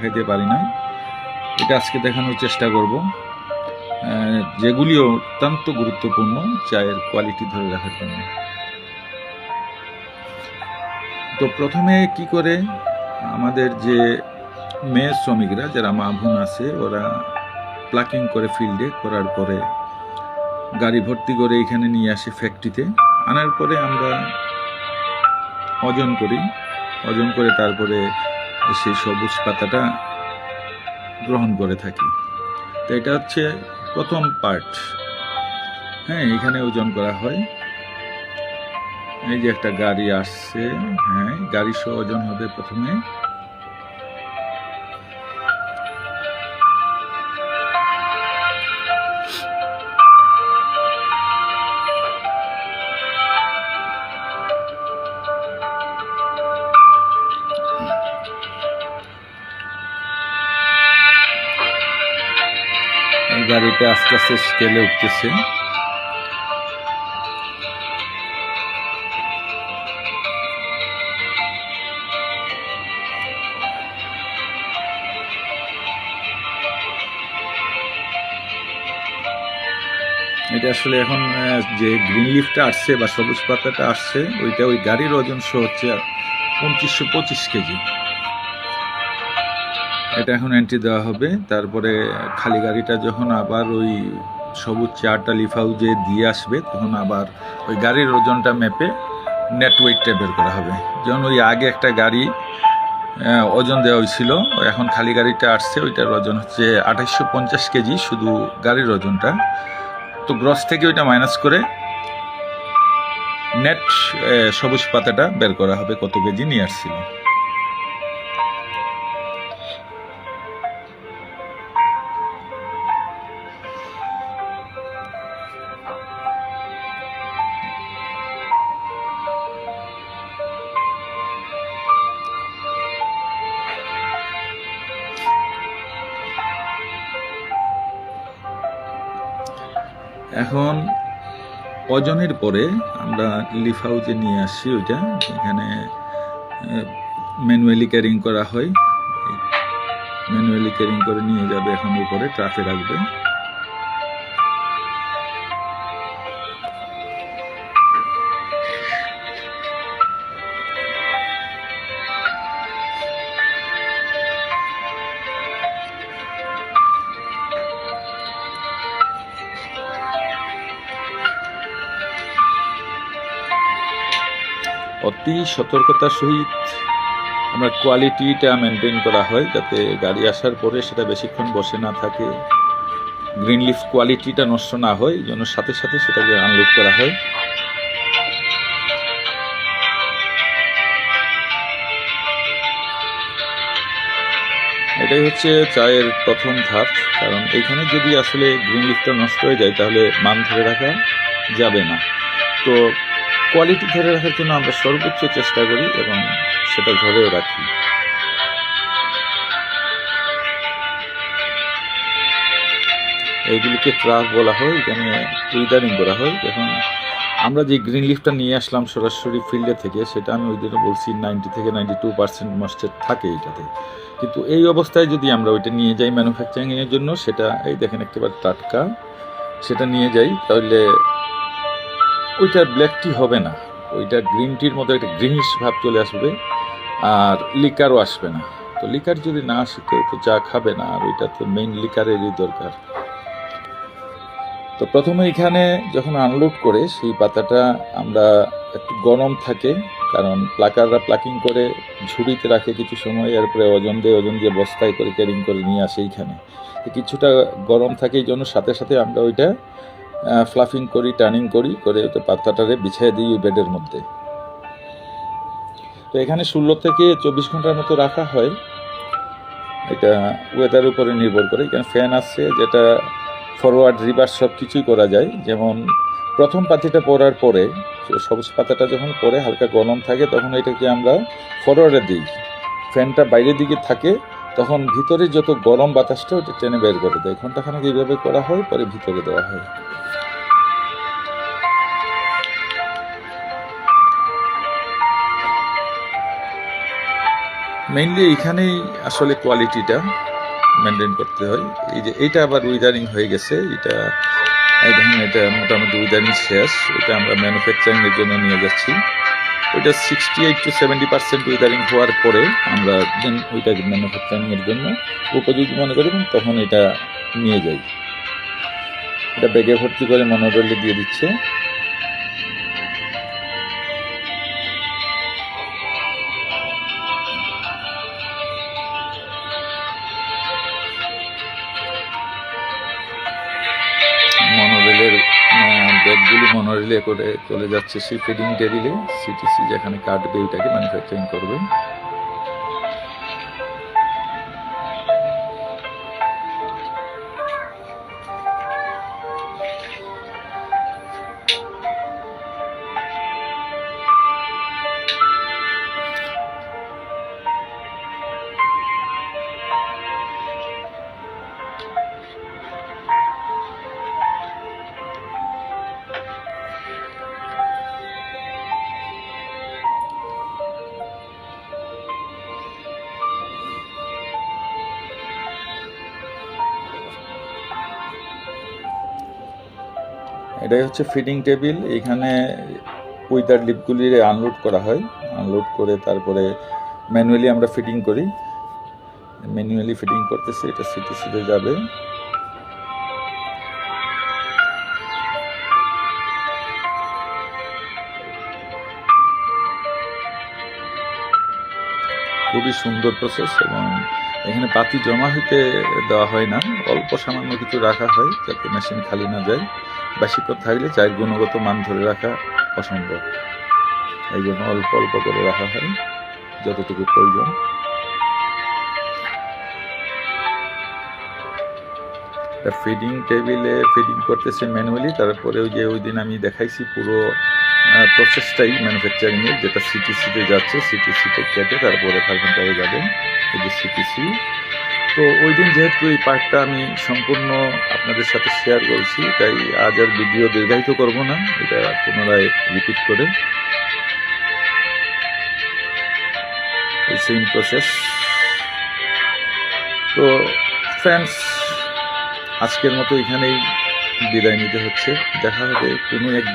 দেখাইতে পারি না এটা আজকে দেখানোর চেষ্টা করব। যেগুলি অত্যন্ত গুরুত্বপূর্ণ চায়ের কোয়ালিটি ধরে রাখার জন্য। তো প্রথমে কি করে আমাদের যে মেয়ে শ্রমিকরা, যারা মা বোন আছে, ওরা প্লাকিং করে ফিল্ডে করার পরে গাড়ি ভর্তি করে এখানে নিয়ে আসে ফ্যাক্টরিতে আনার পরে আমরা ওজন করি। ওজন করে তারপরে সেই সবুজ পাতাটা গ্রহণ করে থাকি। তো এটা হচ্ছে প্রথম পার্ট হ্যাঁ এখানে ওজন করা হয়। এই যে একটা গাড়ি আসছে হ্যাঁ গাড়ি সহ ওজন হবে প্রথমে। গাড়িটা আস্তে আস্তে স্কেলে উঠতেছে। এটা আসলে এখন যে গ্রিন লিফটা আসছে বা সবুজ পাতাটা আসছে, ওইটা ওই গাড়ির ওজন সহ হচ্ছে পঁচিশশো পঁচিশ কেজি। এটা এখন এন্ট্রি দেওয়া হবে। তারপরে খালি গাড়িটা যখন আবার ওই সবুজ চারটা লিফ হাউজে দিয়ে আসবে, তখন আবার ওই গাড়ির ওজনটা মেপে নেট ওয়েটটা বের করা হবে। যেমন ওই আগে একটা গাড়ি ওজন দেওয়া হয়েছিল, এখন খালি গাড়িটা আসছে, ওইটার ওজন হচ্ছে আঠাইশশো পঞ্চাশ কেজি শুধু গাড়ির ওজনটা। তো গ্রস থেকে ওইটা মাইনাস করে নেট সবুজ পাতাটা বের করা হবে, কত কেজি নিয়ে আসছিল। এখন অজনের পরে আমরা লিফ হাউজে নিয়ে আসি ওইটা, এখানে ম্যানুয়ালি ক্যারিং করা হয়। ম্যানুয়ালি ক্যারিং করে নিয়ে যাবে এখন উপরে ট্রাফে রাখবে। অতি সতর্কতার সহিত আমরা কোয়ালিটিটা মেনটেন করা হয় যাতে গাড়ি আসার পরে সেটা বেশিক্ষণ বসে না থাকে। গ্রিন লিফ কোয়ালিটিটা নষ্ট না হয়, এই জন্য সাথে সাথে সেটাকে আনলোড করা হয়। এটাই হচ্ছে চায়ের প্রথম ধাপ, কারণ এখানে যদি আসলে গ্রিন লিফটা নষ্ট হয়ে যায়, তাহলে মান ধরে রাখা যাবে না। তো কোয়ালিটি ধরে রাখার জন্য আমরা সর্বোচ্চ চেষ্টা করি এবং সেটা ধরেও রাখি। এইগুলিকে ট্রাফ বলা হয়, এখানে উইদারিং করা হয় এখন আমরা যে গ্রিন লিফটা নিয়ে আসলাম সরাসরি ফিল্ডে থেকে, সেটা আমি ওই দিনে বলছি নাইনটি থেকে নাইনটি টু পার্সেন্ট ময়েশ্চার থাকে এটাতে। কিন্তু এই অবস্থায় যদি আমরা ওইটা নিয়ে যাই ম্যানুফ্যাকচারিংয়ের জন্য, সেটা, এই দেখেন একেবারে টাটকা, সেটা নিয়ে যাই, তাহলে ওইটার ব্ল্যাক টি হবে না। ওইটা গ্রিন টির মতো একটা গ্রিনিশ ভাব চলে আসবে আর লিকারও আসবে না। তো লিকার যদি না আসে, কেউ তো চা খাবে না, আর ওইটা তো মেইন লিকারেরই দরকার। তো প্রথমে এখানে যখন আনলোড করে, সেই পাতাটা আমরা একটু গরম থাকে, কারণ প্লাকাররা প্লাকিং করে, ঝুড়িতে রাখে কিছু সময়, এরপরে ওজন দিয়ে ওজন দিয়ে বস্তায় করে ক্যারিং করে নিয়ে আসে এইখানে। কিছুটা গরম থাকে, এই জন্য সাথে সাথে আমরা ওইটা ফ্লাফিং করি, টার্নিং করি, করে ওটা পাতাটারে বিছিয়ে দিই বেডের মধ্যে। তো এখানে ষোলো থেকে চব্বিশ ঘণ্টার মতো রাখা হয়। এটা ওয়েদার উপরে নির্ভর করে। এখানে ফ্যান আছে যেটা ফরওয়ার্ড রিভার্স সব কিছুই করা যায়। যেমন প্রথম পাতিটা পড়ার পরে, সবুজ পাতাটা যখন পরে হালকা গরম থাকে, তখন এটাকে আমরা ফরওয়ার্ডে দিই। ফ্যানটা বাইরের দিকে থাকে তখন ভিতরে যত গরম বাতাসটা ওটা টেনে বের করে দেয়। ঘন্টাখানেক এইভাবে করা হয়, পরে ভিতরে দেওয়া হয়। মেইনলি এখানেই আসলে কোয়ালিটিটা মেনটেন করতে হয়। এই যে এটা আবার উইদারিং হয়ে গেছে এটা এই দেখেন এটা মোটামুটি উইদারিং শেষ। এটা আমরা ম্যানুফ্যাকচারিংয়ের জন্য নিয়ে যাচ্ছি। ওইটা sixty eight to seventy percent withering হওয়ার পরে আমরা দেন ওইটাকে ম্যানুফ্যাকচারিংয়ের জন্য উপযোগী মনে করি এবং তখন এটা নিয়ে যাই। এটা ব্যাগে ভর্তি করে মনোরলে দিয়ে দিচ্ছে। ব্যাগগুলি মনোরিলে করে চলে যাচ্ছে। ফিডিং টেবিলে সিটিসি যেখানে কাটবে ওইটাকে ম্যানুফ্যাকচারিং করবে। এটাই হচ্ছে ফিটিং টেবিল এখানে উইদার লিপগুলি আনলোড করা হয়। আনলোড করে তারপরে ম্যানুয়ালি আমরা ফিটিং করি। ম্যানুয়ালি ফিটিং করতেছি, এটা সিটিসিতে যাবে। খুবই সুন্দর প্রসেস এবং এখানে পাতি জমা হইতে দেওয়া হয় না। অল্প সামান্য কিছু রাখা হয় যাতে মেশিন খালি না যায়। বেশিক্ষণ থাকলে চায়ের গুণগত মান ধরে রাখা অসম্ভব। এই জন্য অল্প অল্প করে রাখা হয়, যতটুকু প্রয়োজন। ফিডিং টেবিলে ফিডিং করতেছে ম্যানুয়ালি তারপরে ওই যে ওই দিন আমি দেখাইছি পুরো প্রসেসটাই ম্যানুফ্যাকচারিংয়ের যেটা সিটিসিতে যাচ্ছে সিটিসিতে কেটে তারপরে ফার্মেন্টারে যাবে এই যে সিটিসি তো ওই দিন যেহেতু এই পার্টটা আমি সম্পূর্ণ আপনাদের সাথে শেয়ার করছি, তাই আজ আর ভিডিও দীর্ঘায়িত করব না, এটা পুনরায় রিপিট করে। সেম প্রসেস তো ফ্রেন্ডস আজকের মতো এখানেই বিদায় নিতে হচ্ছে। দেখা হবে কোনো এক